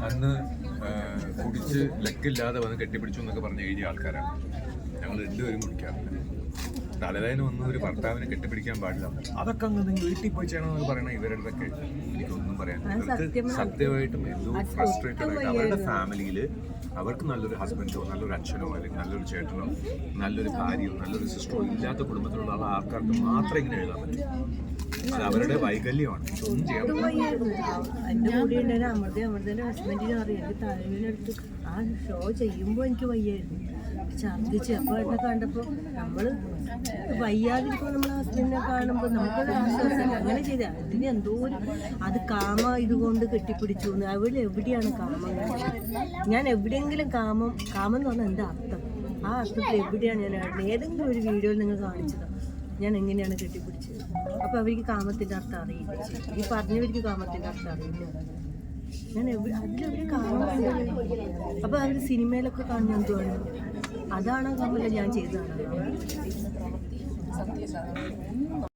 അന്ന് കുടിച്ച് ലക്കില്ലാതെ വന്ന് കെട്ടിപ്പിടിച്ചു എന്നൊക്കെ പറഞ്ഞ് എഴുതിയ ആൾക്കാരാണ്. ഞങ്ങൾ രണ്ടുപേരും കുടിക്കാറില്ല തലവേദന വന്ന ഒരു ഭർത്താവിനെ കെട്ടിപ്പിടിക്കാൻ പാടില്ല അതൊക്കെ അങ്ങ് നിങ്ങൾ വീട്ടിൽ പോയി ചെയ്യണമെന്ന് പറയണ ഇവരുടെയൊക്കെ എനിക്കൊന്നും പറയാൻ ഇവർക്ക്. സത്യമായിട്ടും എന്തോ ഫ്രസ്ട്രേറ്റഡ് ആയിട്ട് അവരുടെ. ഫാമിലിയിൽ അവർക്ക് നല്ലൊരു ഹസ്ബൻഡോ നല്ലൊരു അച്ഛനോ അല്ലെങ്കിൽ നല്ലൊരു ചേട്ടനോ നല്ലൊരു ഭാര്യയോ നല്ലൊരു സിസ്റ്ററോ ഇല്ലാത്ത കുടുംബത്തിലുള്ള ആൾ ആൾക്കാർക്ക് മാത്രമേ ഇങ്ങനെ എഴുതാൻ പറ്റൂ അത് അവരുടെ വൈകല്യമാണ്. ഒന്നും ചെയ്യാൻ എന്റെ കൂടെ ഉണ്ടായിരുന്ന അമൃത അമൃതന്റെ ഹസ്ബൻഡിനെ അറിയാം. എനിക്ക് തലവേനെടുത്ത് ആ ഷോ ചെയ്യുമ്പോൾ എനിക്ക് വയ്യായിരുന്നു. ഛർദ്ദിച്ച് അപ്പോൾ എന്നെ കണ്ടപ്പോൾ നമ്മൾ വയ്യാതിരിക്കുമ്പോൾ നമ്മൾ ഹസ്ബൻഡിനെ കാണുമ്പോൾ നമുക്കൊരു ആശ്വാസം. അങ്ങനെ ചെയ്ത. അതിന് എന്തോ ഒരു അത് കാമ ഇതുകൊണ്ട് കെട്ടിപ്പിടിച്ചു എന്ന്. അവിടെ എവിടെയാണ് കാമം ഞാൻ എവിടെയെങ്കിലും കാമം കാമം എന്ന് പറഞ്ഞാൽ എന്താ അർത്ഥം? ആ അർത്ഥത്തിൽ എവിടെയാണ് ഞാൻ? ഏതെങ്കിലും ഒരു വീഡിയോയിൽ നിങ്ങൾ കാണിച്ചത്? ഞാൻ എങ്ങനെയാണ് കെട്ടിപ്പിടിച്ചത്? അപ്പൊ അവർക്ക് കാമത്തിന്റെ അർത്ഥം അറിയില്ല. ഈ പറഞ്ഞവർക്ക് കാമത്തിന്റെ അർത്ഥം അറിയില്ല. ഞാൻ എവിടെ കാമം അപ്പോൾ അപ്പൊ അവർ സിനിമയിലൊക്കെ കാണുന്ന എന്തുവാണ്? അതാണ് കാമല്ല ഞാൻ ചെയ്തതാണ്?